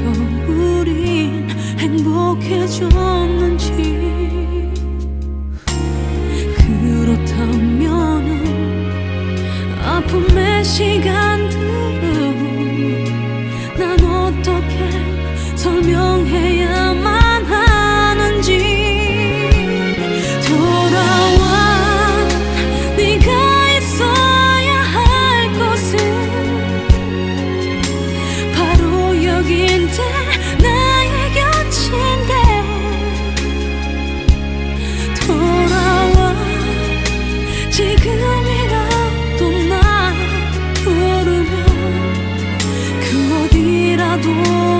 그래서 우린 행복해졌는지. 그렇다면 아픔의 시간 多